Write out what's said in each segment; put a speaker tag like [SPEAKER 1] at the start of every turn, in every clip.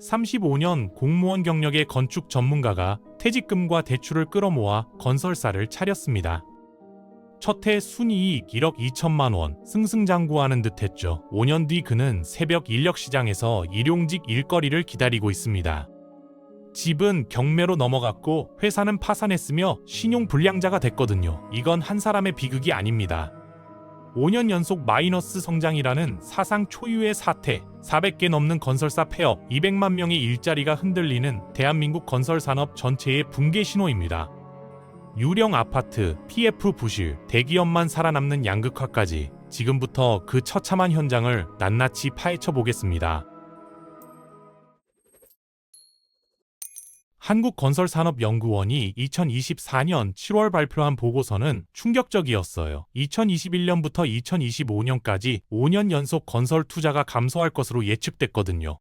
[SPEAKER 1] 35년 공무원 경력의 건축 전문가가 퇴직금과 대출을 끌어모아 건설사를 차렸습니다. 첫해 순이익 1억 2천만 원 승승장구하는 듯했죠. 5년 뒤 그는 새벽 인력 시장에서 일용직 일거리를 기다리고 있습니다. 집은 경매로 넘어갔고 회사는 파산했으며 신용 불량자가 됐거든요. 이건 한 사람의 비극이 아닙니다. 5년 연속 마이너스 성장이라는 사상 초유의 사태, 400개 넘는 건설사 폐업, 200만 명의 일자리가 흔들리는 대한민국 건설 산업 전체의 붕괴 신호입니다. 유령 아파트, PF 부실, 대기업만 살아남는 양극화까지 지금부터 그 처참한 현장을 낱낱이 파헤쳐 보겠습니다. 한국건설산업연구원이 2024년 7월 발표한 보고서는 충격적이었어요. 2021년부터 2025년까지 5년 연속 건설 투자가 감소할 것으로 예측됐거든요.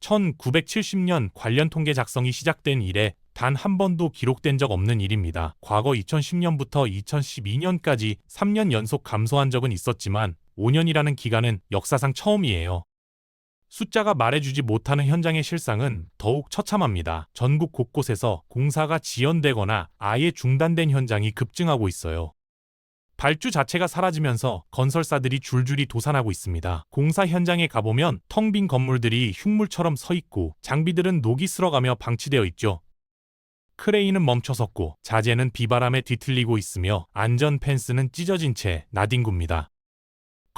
[SPEAKER 1] 1970년 관련 통계 작성이 시작된 이래 단 한 번도 기록된 적 없는 일입니다. 과거 2010년부터 2012년까지 3년 연속 감소한 적은 있었지만 5년이라는 기간은 역사상 처음이에요. 숫자가 말해주지 못하는 현장의 실상은 더욱 처참합니다. 전국 곳곳에서 공사가 지연되거나 아예 중단된 현장이 급증하고 있어요. 발주 자체가 사라지면서 건설사들이 줄줄이 도산하고 있습니다. 공사 현장에 가보면 텅 빈 건물들이 흉물처럼 서 있고 장비들은 녹이 쓸어가며 방치되어 있죠. 크레인은 멈춰섰고 자재는 비바람에 뒤틀리고 있으며 안전 펜스는 찢어진 채 나뒹굽니다.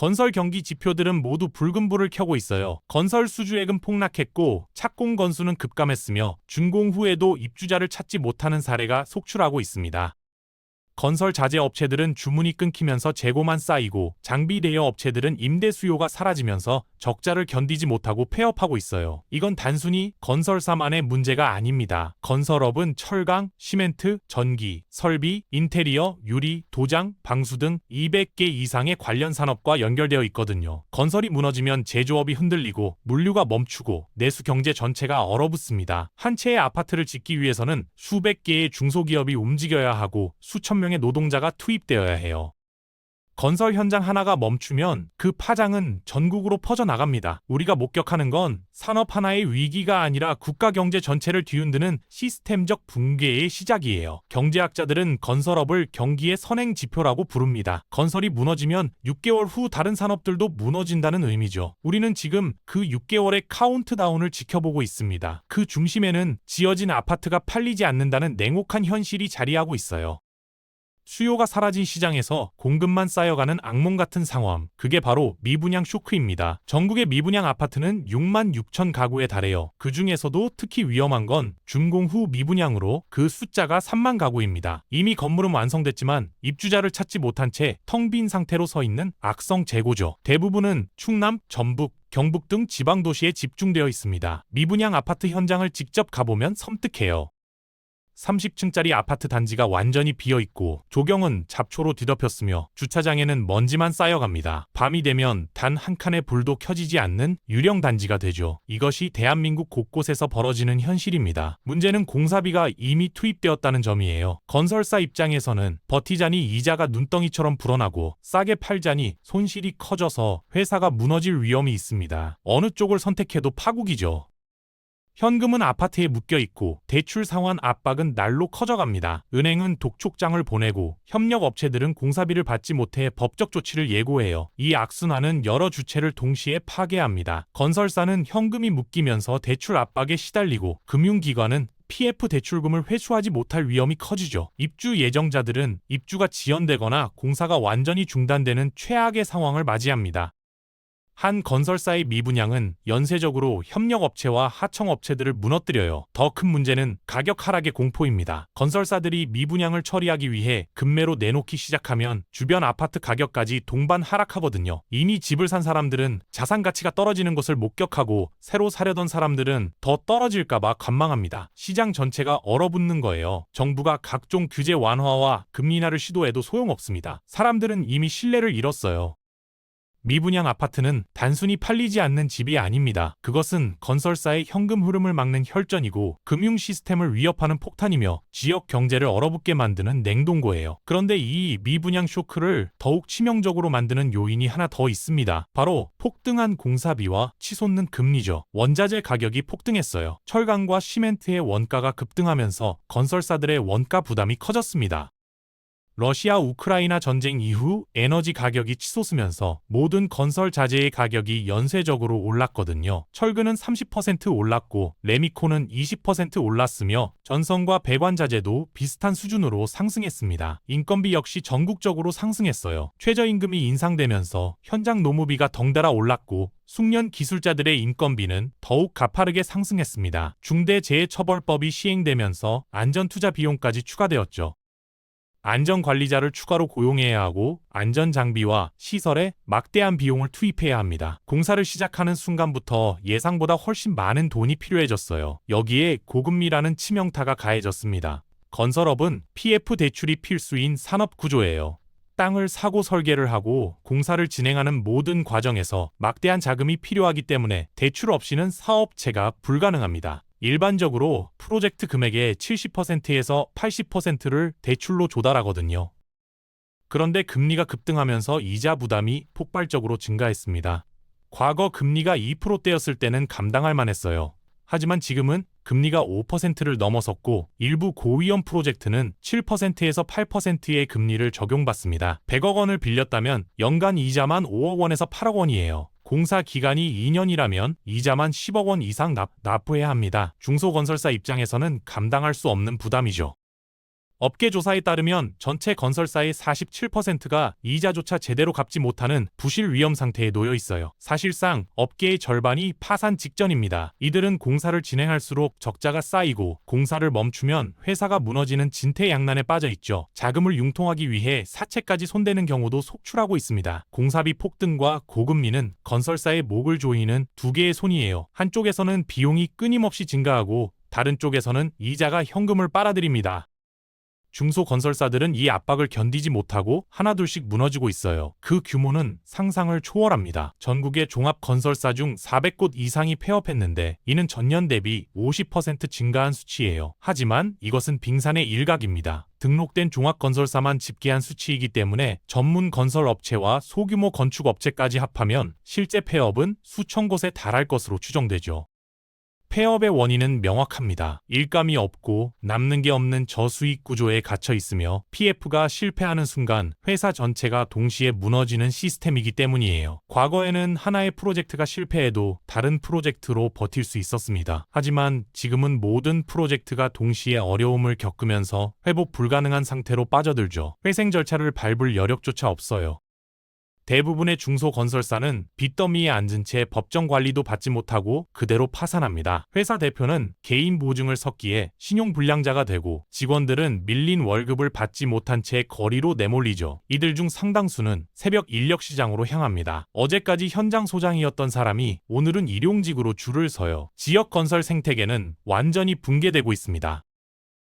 [SPEAKER 1] 건설 경기 지표들은 모두 붉은 불을 켜고 있어요. 건설 수주액은 폭락했고 착공 건수는 급감했으며 준공 후에도 입주자를 찾지 못하는 사례가 속출하고 있습니다. 건설 자재 업체들은 주문이 끊기면서 재고만 쌓이고 장비 대여 업체들은 임대 수요가 사라지면서 적자를 견디지 못하고 폐업하고 있어요. 이건 단순히 건설사만의 문제가 아닙니다. 건설업은 철강, 시멘트, 전기, 설비, 인테리어, 유리, 도장, 방수 등 200개 이상의 관련 산업과 연결되어 있거든요. 건설이 무너지면 제조업이 흔들리고 물류가 멈추고 내수 경제 전체가 얼어붙습니다. 한 채의 아파트를 짓기 위해서는 수백 개의 중소기업이 움직여야 하고 수천 명의 노동자가 투입되어야 해요. 건설 현장 하나가 멈추면 그 파장은 전국으로 퍼져나갑니다. 우리가 목격하는 건 산업 하나의 위기가 아니라 국가 경제 전체를 뒤흔드는 시스템적 붕괴의 시작이에요. 경제학자들은 건설업을 경기의 선행 지표라고 부릅니다. 건설이 무너지면 6개월 후 다른 산업들도 무너진다는 의미죠. 우리는 지금 그 6개월의 카운트다운을 지켜보고 있습니다. 그 중심에는 지어진 아파트가 팔리지 않는다는 냉혹한 현실이 자리하고 있어요. 수요가 사라진 시장에서 공급만 쌓여가는 악몽 같은 상황. 그게 바로 미분양 쇼크입니다. 전국의 미분양 아파트는 6만 6천 가구에 달해요. 그 중에서도 특히 위험한 건 준공 후 미분양으로 그 숫자가 3만 가구입니다. 이미 건물은 완성됐지만 입주자를 찾지 못한 채 텅 빈 상태로 서 있는 악성 재고죠. 대부분은 충남, 전북, 경북 등 지방 도시에 집중되어 있습니다. 미분양 아파트 현장을 직접 가보면 섬뜩해요. 30층짜리 아파트 단지가 완전히 비어 있고 조경은 잡초로 뒤덮였으며 주차장에는 먼지만 쌓여갑니다. 밤이 되면 단 한 칸의 불도 켜지지 않는 유령 단지가 되죠. 이것이 대한민국 곳곳에서 벌어지는 현실입니다. 문제는 공사비가 이미 투입되었다는 점이에요. 건설사 입장에서는 버티자니 이자가 눈덩이처럼 불어나고 싸게 팔자니 손실이 커져서 회사가 무너질 위험이 있습니다. 어느 쪽을 선택해도 파국이죠. 현금은 아파트에 묶여 있고 대출 상환 압박은 날로 커져갑니다. 은행은 독촉장을 보내고 협력 업체들은 공사비를 받지 못해 법적 조치를 예고해요. 이 악순환은 여러 주체를 동시에 파괴합니다. 건설사는 현금이 묶이면서 대출 압박에 시달리고 금융기관은 PF 대출금을 회수하지 못할 위험이 커지죠. 입주 예정자들은 입주가 지연되거나 공사가 완전히 중단되는 최악의 상황을 맞이합니다. 한 건설사의 미분양은 연쇄적으로 협력업체와 하청업체들을 무너뜨려요. 더 큰 문제는 가격 하락의 공포입니다. 건설사들이 미분양을 처리하기 위해 급매로 내놓기 시작하면 주변 아파트 가격까지 동반 하락하거든요. 이미 집을 산 사람들은 자산 가치가 떨어지는 것을 목격하고 새로 사려던 사람들은 더 떨어질까봐 관망합니다. 시장 전체가 얼어붙는 거예요. 정부가 각종 규제 완화와 금리 인하를 시도해도 소용없습니다. 사람들은 이미 신뢰를 잃었어요. 미분양 아파트는 단순히 팔리지 않는 집이 아닙니다. 그것은 건설사의 현금 흐름을 막는 혈전이고 금융 시스템을 위협하는 폭탄이며 지역 경제를 얼어붙게 만드는 냉동고예요. 그런데 이 미분양 쇼크를 더욱 치명적으로 만드는 요인이 하나 더 있습니다. 바로 폭등한 공사비와 치솟는 금리죠. 원자재 가격이 폭등했어요. 철강과 시멘트의 원가가 급등하면서 건설사들의 원가 부담이 커졌습니다. 러시아 우크라이나 전쟁 이후 에너지 가격이 치솟으면서 모든 건설 자재의 가격이 연쇄적으로 올랐거든요. 철근은 30% 올랐고 레미콘은 20% 올랐으며 전선과 배관 자재도 비슷한 수준으로 상승했습니다. 인건비 역시 전국적으로 상승했어요. 최저임금이 인상되면서 현장 노무비가 덩달아 올랐고 숙련 기술자들의 인건비는 더욱 가파르게 상승했습니다. 중대재해처벌법이 시행되면서 안전투자 비용까지 추가되었죠. 안전관리자를 추가로 고용해야 하고 안전장비와 시설에 막대한 비용을 투입해야 합니다. 공사를 시작하는 순간부터 예상보다 훨씬 많은 돈이 필요해졌어요. 여기에 고금리라는 치명타가 가해졌습니다. 건설업은 PF 대출이 필수인 산업 구조예요. 땅을 사고 설계를 하고 공사를 진행하는 모든 과정에서 막대한 자금이 필요하기 때문에 대출 없이는 사업체가 불가능합니다. 일반적으로 프로젝트 금액의 70%에서 80%를 대출로 조달하거든요. 그런데 금리가 급등하면서 이자 부담이 폭발적으로 증가했습니다. 과거 금리가 2%대였을 때는 감당할 만했어요. 하지만 지금은 금리가 5%를 넘어섰고 일부 고위험 프로젝트는 7%에서 8%의 금리를 적용받습니다. 100억 원을 빌렸다면 연간 이자만 5억 원에서 8억 원이에요. 공사 기간이 2년이라면 이자만 10억 원 이상 납, 납부해야 합니다. 중소건설사 입장에서는 감당할 수 없는 부담이죠. 업계 조사에 따르면 전체 건설사의 47%가 이자조차 제대로 갚지 못하는 부실 위험 상태에 놓여 있어요. 사실상 업계의 절반이 파산 직전입니다. 이들은 공사를 진행할수록 적자가 쌓이고 공사를 멈추면 회사가 무너지는 진퇴양난에 빠져 있죠. 자금을 융통하기 위해 사채까지 손대는 경우도 속출하고 있습니다. 공사비 폭등과 고금리는 건설사의 목을 조이는 두 개의 손이에요. 한쪽에서는 비용이 끊임없이 증가하고 다른 쪽에서는 이자가 현금을 빨아들입니다. 중소건설사들은 이 압박을 견디지 못하고 하나둘씩 무너지고 있어요. 그 규모는 상상을 초월합니다. 전국의 종합건설사 중 400곳 이상이 폐업했는데 이는 전년 대비 50% 증가한 수치예요. 하지만 이것은 빙산의 일각입니다. 등록된 종합건설사만 집계한 수치이기 때문에 전문 건설업체와 소규모 건축업체까지 합하면 실제 폐업은 수천 곳에 달할 것으로 추정되죠. 폐업의 원인은 명확합니다. 일감이 없고 남는 게 없는 저수익 구조에 갇혀 있으며 PF가 실패하는 순간 회사 전체가 동시에 무너지는 시스템이기 때문이에요. 과거에는 하나의 프로젝트가 실패해도 다른 프로젝트로 버틸 수 있었습니다. 하지만 지금은 모든 프로젝트가 동시에 어려움을 겪으면서 회복 불가능한 상태로 빠져들죠. 회생 절차를 밟을 여력조차 없어요. 대부분의 중소건설사는 빚더미에 앉은 채 법정 관리도 받지 못하고 그대로 파산합니다. 회사 대표는 개인 보증을 섰기에 신용불량자가 되고 직원들은 밀린 월급을 받지 못한 채 거리로 내몰리죠. 이들 중 상당수는 새벽 인력시장으로 향합니다. 어제까지 현장 소장이었던 사람이 오늘은 일용직으로 줄을 서요. 지역 건설 생태계는 완전히 붕괴되고 있습니다.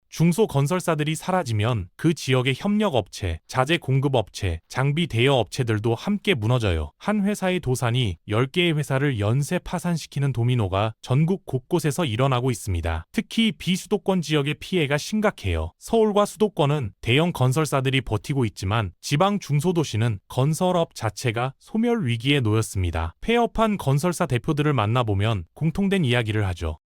[SPEAKER 1] 중소 건설사들이 사라지면 그 지역의 협력업체, 자재 공급업체, 장비 대여업체들도 함께 무너져요. 한 회사의 도산이 10개의 회사를 연쇄 파산시키는 도미노가 전국 곳곳에서 일어나고 있습니다. 특히 비수도권 지역의 피해가 심각해요. 서울과 수도권은 대형 건설사들이 버티고 있지만 지방 중소도시는 건설업 자체가 소멸 위기에 놓였습니다. 폐업한 건설사 대표들을 만나보면 공통된 이야기를 하죠.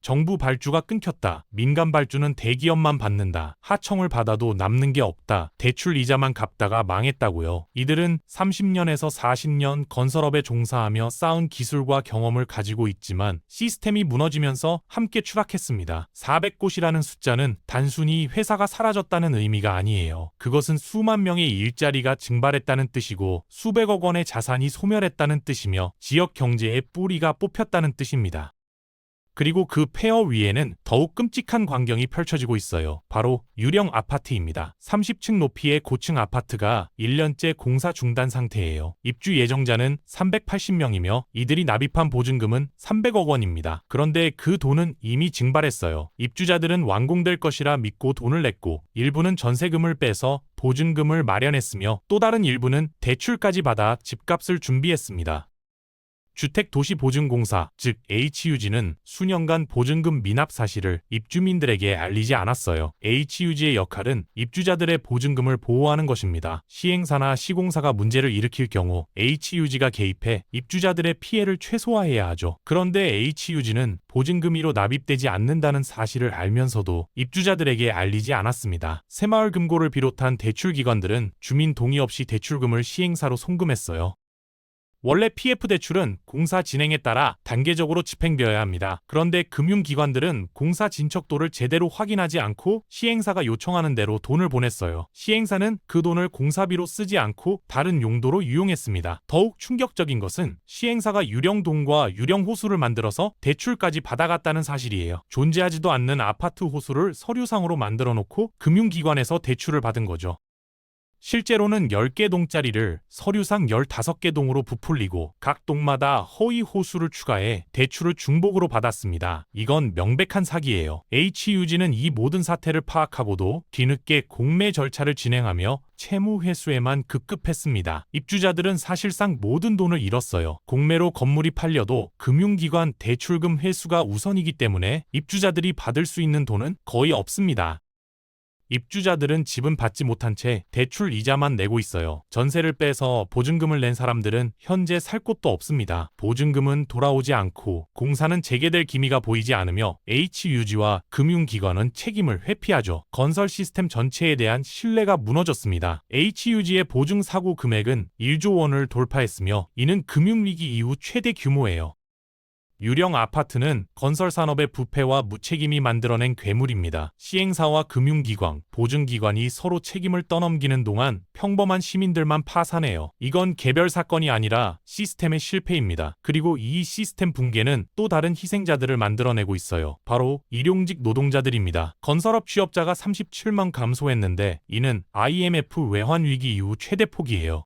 [SPEAKER 1] 정부 발주가 끊겼다. 민간 발주는 대기업만 받는다. 하청을 받아도 남는 게 없다. 대출 이자만 갚다가 망했다고요. 이들은 30년에서 40년 건설업에 종사하며 쌓은 기술과 경험을 가지고 있지만 시스템이 무너지면서 함께 추락했습니다. 400곳이라는 숫자는 단순히 회사가 사라졌다는 의미가 아니에요. 그것은 수만 명의 일자리가 증발했다는 뜻이고 수백억 원의 자산이 소멸했다는 뜻이며 지역 경제의 뿌리가 뽑혔다는 뜻입니다. 그리고 그 폐허 위에는 더욱 끔찍한 광경이 펼쳐지고 있어요. 바로 유령 아파트입니다. 30층 높이의 고층 아파트가 1년째 공사 중단 상태예요. 입주 예정자는 380명이며 이들이 납입한 보증금은 300억 원입니다. 그런데 그 돈은 이미 증발했어요. 입주자들은 완공될 것이라 믿고 돈을 냈고 일부는 전세금을 빼서 보증금을 마련했으며 또 다른 일부는 대출까지 받아 집값을 준비했습니다. 주택도시보증공사, 즉 HUG는 수년간 보증금 미납 사실을 입주민들에게 알리지 않았어요. HUG의 역할은 입주자들의 보증금을 보호하는 것입니다. 시행사나 시공사가 문제를 일으킬 경우 HUG가 개입해 입주자들의 피해를 최소화해야 하죠. 그런데 HUG는 보증금이로 납입되지 않는다는 사실을 알면서도 입주자들에게 알리지 않았습니다. 새마을금고를 비롯한 대출기관들은 주민 동의 없이 대출금을 시행사로 송금했어요. 원래 PF 대출은 공사 진행에 따라 단계적으로 집행되어야 합니다. 그런데 금융기관들은 공사 진척도를 제대로 확인하지 않고 시행사가 요청하는 대로 돈을 보냈어요. 시행사는 그 돈을 공사비로 쓰지 않고 다른 용도로 유용했습니다. 더욱 충격적인 것은 시행사가 유령동과 유령호수를 만들어서 대출까지 받아갔다는 사실이에요. 존재하지도 않는 아파트 호수를 서류상으로 만들어 놓고 금융기관에서 대출을 받은 거죠. 실제로는 10개 동짜리를 서류상 15개 동으로 부풀리고 각 동마다 허위 호수를 추가해 대출을 중복으로 받았습니다. 이건 명백한 사기예요. HUG는 이 모든 사태를 파악하고도 뒤늦게 공매 절차를 진행하며 채무 회수에만 급급했습니다. 입주자들은 사실상 모든 돈을 잃었어요. 공매로 건물이 팔려도 금융기관 대출금 회수가 우선이기 때문에 입주자들이 받을 수 있는 돈은 거의 없습니다. 입주자들은 집은 받지 못한 채 대출 이자만 내고 있어요. 전세를 빼서 보증금을 낸 사람들은 현재 살 곳도 없습니다. 보증금은 돌아오지 않고 공사는 재개될 기미가 보이지 않으며 HUG와 금융기관은 책임을 회피하죠. 건설 시스템 전체에 대한 신뢰가 무너졌습니다. HUG의 보증 사고 금액은 1조 원을 돌파했으며 이는 금융위기 이후 최대 규모예요. 유령 아파트는 건설 산업의 부패와 무책임이 만들어낸 괴물입니다. 시행사와 금융기관, 보증기관이 서로 책임을 떠넘기는 동안 평범한 시민들만 파산해요. 이건 개별 사건이 아니라 시스템의 실패입니다. 그리고 이 시스템 붕괴는 또 다른 희생자들을 만들어내고 있어요. 바로 일용직 노동자들입니다. 건설업 취업자가 37만 감소했는데 이는 IMF 외환 위기 이후 최대 폭이에요.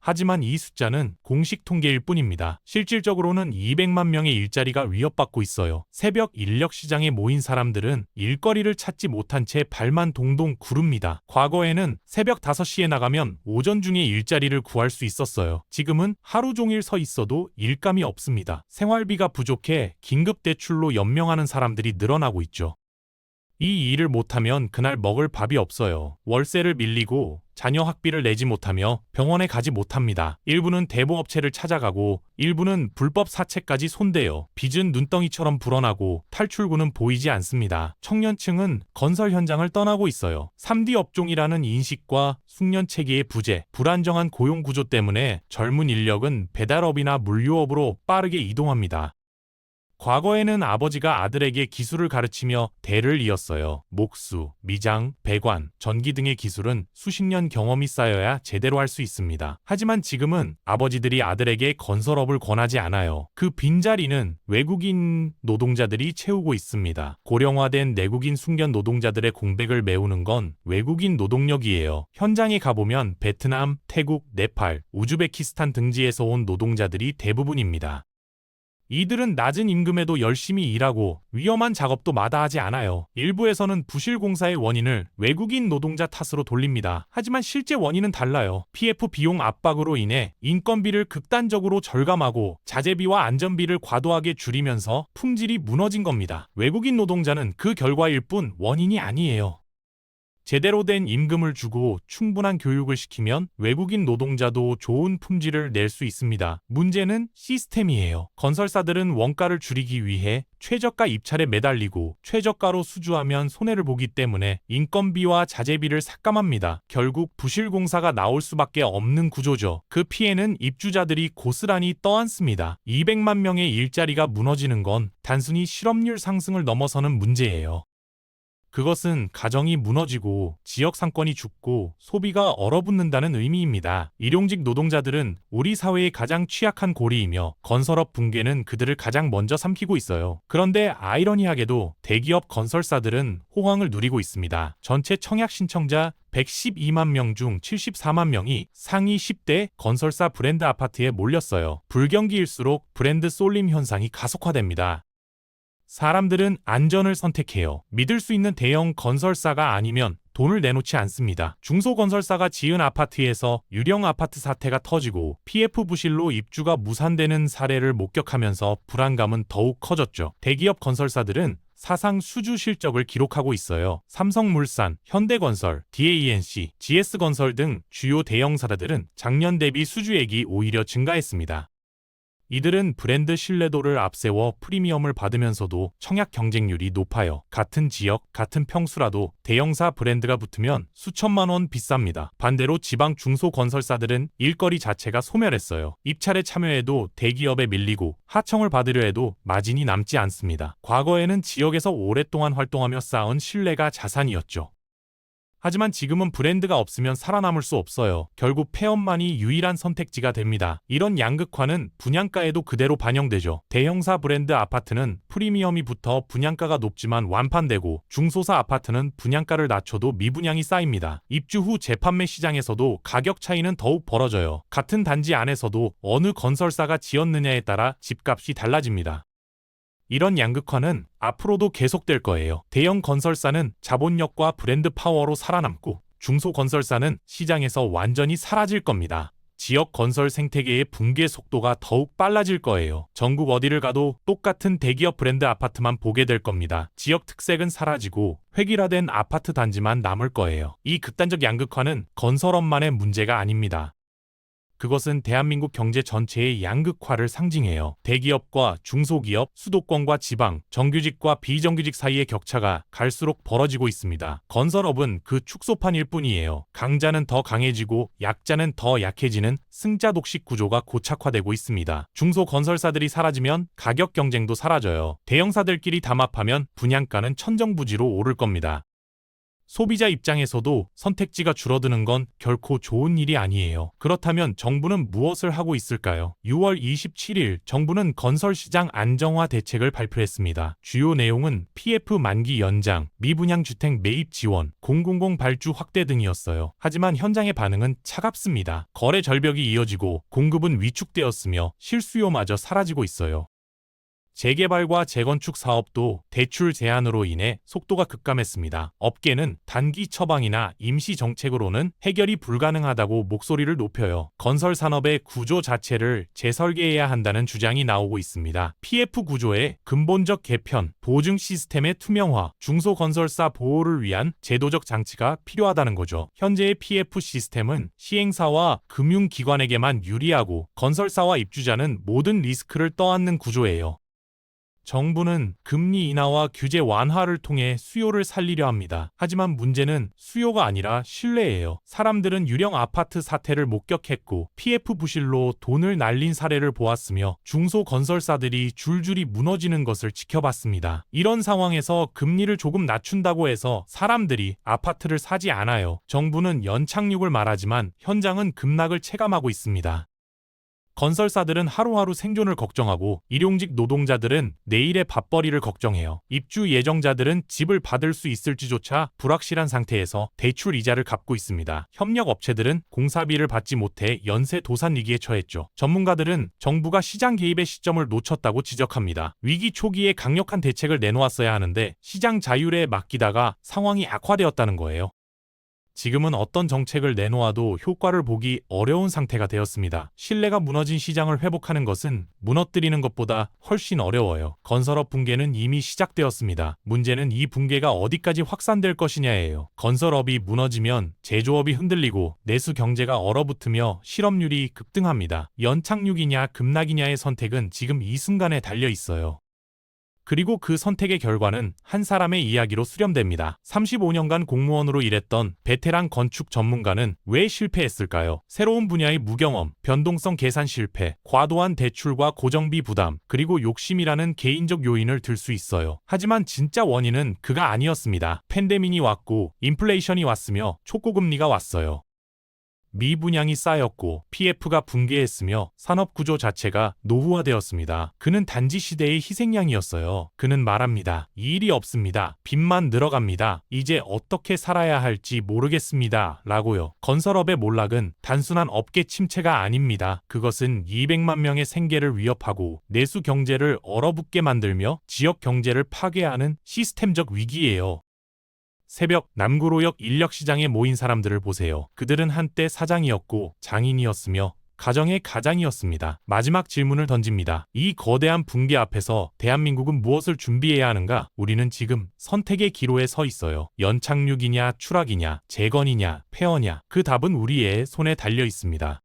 [SPEAKER 1] 하지만 이 숫자는 공식 통계일 뿐입니다. 실질적으로는 200만 명의 일자리가 위협받고 있어요. 새벽 인력 시장에 모인 사람들은 일거리를 찾지 못한 채 발만 동동 구릅니다. 과거에는 새벽 5시에 나가면 오전 중에 일자리를 구할 수 있었어요. 지금은 하루 종일 서 있어도 일감이 없습니다. 생활비가 부족해 긴급 대출로 연명하는 사람들이 늘어나고 있죠. 이 일을 못하면 그날 먹을 밥이 없어요. 월세를 밀리고 자녀 학비를 내지 못하며 병원에 가지 못합니다. 일부는 대부업체를 찾아가고 일부는 불법 사채까지 손대요. 빚은 눈덩이처럼 불어나고 탈출구는 보이지 않습니다. 청년층은 건설 현장을 떠나고 있어요. 3D 업종이라는 인식과 숙련 체계의 부재, 불안정한 고용 구조 때문에 젊은 인력은 배달업이나 물류업으로 빠르게 이동합니다. 과거에는 아버지가 아들에게 기술을 가르치며 대를 이었어요. 목수, 미장, 배관, 전기 등의 기술은 수십 년 경험이 쌓여야 제대로 할 수 있습니다. 하지만 지금은 아버지들이 아들에게 건설업을 권하지 않아요. 그 빈자리는 외국인 노동자들이 채우고 있습니다. 고령화된 내국인 숙련 노동자들의 공백을 메우는 건 외국인 노동력이에요. 현장에 가보면 베트남, 태국, 네팔, 우즈베키스탄 등지에서 온 노동자들이 대부분입니다. 이들은 낮은 임금에도 열심히 일하고 위험한 작업도 마다하지 않아요. 일부에서는 부실 공사의 원인을 외국인 노동자 탓으로 돌립니다. 하지만 실제 원인은 달라요. PF 비용 압박으로 인해 인건비를 극단적으로 절감하고 자재비와 안전비를 과도하게 줄이면서 품질이 무너진 겁니다. 외국인 노동자는 그 결과일 뿐 원인이 아니에요. 제대로 된 임금을 주고 충분한 교육을 시키면 외국인 노동자도 좋은 품질을 낼 수 있습니다. 문제는 시스템이에요. 건설사들은 원가를 줄이기 위해 최저가 입찰에 매달리고 최저가로 수주하면 손해를 보기 때문에 인건비와 자재비를 삭감합니다. 결국 부실 공사가 나올 수밖에 없는 구조죠. 그 피해는 입주자들이 고스란히 떠안습니다. 200만 명의 일자리가 무너지는 건 단순히 실업률 상승을 넘어서는 문제예요. 그것은 가정이 무너지고 지역 상권이 죽고 소비가 얼어붙는다는 의미입니다. 일용직 노동자들은 우리 사회의 가장 취약한 고리이며 건설업 붕괴는 그들을 가장 먼저 삼키고 있어요. 그런데 아이러니하게도 대기업 건설사들은 호황을 누리고 있습니다. 전체 청약 신청자 112만 명 중 74만 명이 상위 10대 건설사 브랜드 아파트에 몰렸어요. 불경기일수록 브랜드 쏠림 현상이 가속화됩니다. 사람들은 안전을 선택해요. 믿을 수 있는 대형 건설사가 아니면 돈을 내놓지 않습니다. 중소건설사가 지은 아파트에서 유령 아파트 사태가 터지고 PF 부실로 입주가 무산되는 사례를 목격하면서 불안감은 더욱 커졌죠. 대기업 건설사들은 사상 수주 실적을 기록하고 있어요. 삼성물산, 현대건설, DANC, GS건설 등 주요 대형사들은 작년 대비 수주액이 오히려 증가했습니다. 이들은 브랜드 신뢰도를 앞세워 프리미엄을 받으면서도 청약 경쟁률이 높아요. 같은 지역, 같은 평수라도 대형사 브랜드가 붙으면 수천만 원 비쌉니다. 반대로 지방 중소 건설사들은 일거리 자체가 소멸했어요. 입찰에 참여해도 대기업에 밀리고 하청을 받으려 해도 마진이 남지 않습니다. 과거에는 지역에서 오랫동안 활동하며 쌓은 신뢰가 자산이었죠. 하지만 지금은 브랜드가 없으면 살아남을 수 없어요. 결국 폐업만이 유일한 선택지가 됩니다. 이런 양극화는 분양가에도 그대로 반영되죠. 대형사 브랜드 아파트는 프리미엄이 붙어 분양가가 높지만 완판되고 중소사 아파트는 분양가를 낮춰도 미분양이 쌓입니다. 입주 후 재판매 시장에서도 가격 차이는 더욱 벌어져요. 같은 단지 안에서도 어느 건설사가 지었느냐에 따라 집값이 달라집니다. 이런 양극화는 앞으로도 계속될 거예요. 대형 건설사는 자본력과 브랜드 파워로 살아남고 중소 건설사는 시장에서 완전히 사라질 겁니다. 지역 건설 생태계의 붕괴 속도가 더욱 빨라질 거예요. 전국 어디를 가도 똑같은 대기업 브랜드 아파트만 보게 될 겁니다. 지역 특색은 사라지고 획일화된 아파트 단지만 남을 거예요. 이 극단적 양극화는 건설업만의 문제가 아닙니다. 그것은 대한민국 경제 전체의 양극화를 상징해요. 대기업과 중소기업, 수도권과 지방, 정규직과 비정규직 사이의 격차가 갈수록 벌어지고 있습니다. 건설업은 그 축소판일 뿐이에요. 강자는 더 강해지고 약자는 더 약해지는 승자 독식 구조가 고착화되고 있습니다. 중소 건설사들이 사라지면 가격 경쟁도 사라져요. 대형사들끼리 담합하면 분양가는 천정부지로 오를 겁니다. 소비자 입장에서도 선택지가 줄어드는 건 결코 좋은 일이 아니에요. 그렇다면 정부는 무엇을 하고 있을까요? 6월 27일 정부는 건설시장 안정화 대책을 발표했습니다. 주요 내용은 PF 만기 연장, 미분양 주택 매입 지원, 공공공 발주 확대 등이었어요. 하지만 현장의 반응은 차갑습니다. 거래 절벽이 이어지고 공급은 위축되었으며 실수요마저 사라지고 있어요. 재개발과 재건축 사업도 대출 제한으로 인해 속도가 급감했습니다. 업계는 단기 처방이나 임시 정책으로는 해결이 불가능하다고 목소리를 높여요. 건설 산업의 구조 자체를 재설계해야 한다는 주장이 나오고 있습니다. PF 구조의 근본적 개편, 보증 시스템의 투명화, 중소건설사 보호를 위한 제도적 장치가 필요하다는 거죠. 현재의 PF 시스템은 시행사와 금융기관에게만 유리하고 건설사와 입주자는 모든 리스크를 떠안는 구조예요. 정부는 금리 인하와 규제 완화를 통해 수요를 살리려 합니다. 하지만 문제는 수요가 아니라 신뢰예요. 사람들은 유령 아파트 사태를 목격했고 PF 부실로 돈을 날린 사례를 보았으며 중소 건설사들이 줄줄이 무너지는 것을 지켜봤습니다. 이런 상황에서 금리를 조금 낮춘다고 해서 사람들이 아파트를 사지 않아요. 정부는 연착륙을 말하지만 현장은 급락을 체감하고 있습니다. 건설사들은 하루하루 생존을 걱정하고 일용직 노동자들은 내일의 밥벌이를 걱정해요. 입주 예정자들은 집을 받을 수 있을지조차 불확실한 상태에서 대출 이자를 갚고 있습니다. 협력 업체들은 공사비를 받지 못해 연쇄 도산 위기에 처했죠. 전문가들은 정부가 시장 개입의 시점을 놓쳤다고 지적합니다. 위기 초기에 강력한 대책을 내놓았어야 하는데 시장 자율에 맡기다가 상황이 악화되었다는 거예요. 지금은 어떤 정책을 내놓아도 효과를 보기 어려운 상태가 되었습니다. 신뢰가 무너진 시장을 회복하는 것은 무너뜨리는 것보다 훨씬 어려워요. 건설업 붕괴는 이미 시작되었습니다. 문제는 이 붕괴가 어디까지 확산될 것이냐예요. 건설업이 무너지면 제조업이 흔들리고 내수 경제가 얼어붙으며 실업률이 급등합니다. 연착륙이냐 급락이냐의 선택은 지금 이 순간에 달려 있어요. 그리고 그 선택의 결과는 한 사람의 이야기로 수렴됩니다. 35년간 공무원으로 일했던 베테랑 건축 전문가는 왜 실패했을까요? 새로운 분야의 무경험, 변동성 계산 실패, 과도한 대출과 고정비 부담, 그리고 욕심이라는 개인적 요인을 들 수 있어요. 하지만 진짜 원인은 그가 아니었습니다. 팬데믹이 왔고 인플레이션이 왔으며 초고금리가 왔어요. 미분양이 쌓였고 PF가 붕괴했으며 산업 구조 자체가 노후화되었습니다. 그는 단지 시대의 희생양이었어요. 그는 말합니다. 이 일이 없습니다. 빚만 늘어갑니다. 이제 어떻게 살아야 할지 모르겠습니다. 라고요. 건설업의 몰락은 단순한 업계 침체가 아닙니다. 그것은 200만 명의 생계를 위협하고 내수 경제를 얼어붙게 만들며 지역 경제를 파괴하는 시스템적 위기예요. 새벽 남구로역 인력시장에 모인 사람들을 보세요. 그들은 한때 사장이었고 장인이었으며 가정의 가장이었습니다. 마지막 질문을 던집니다. 이 거대한 붕괴 앞에서 대한민국은 무엇을 준비해야 하는가? 우리는 지금 선택의 기로에 서 있어요. 연착륙이냐, 추락이냐, 재건이냐, 폐허냐. 그 답은 우리의 손에 달려 있습니다.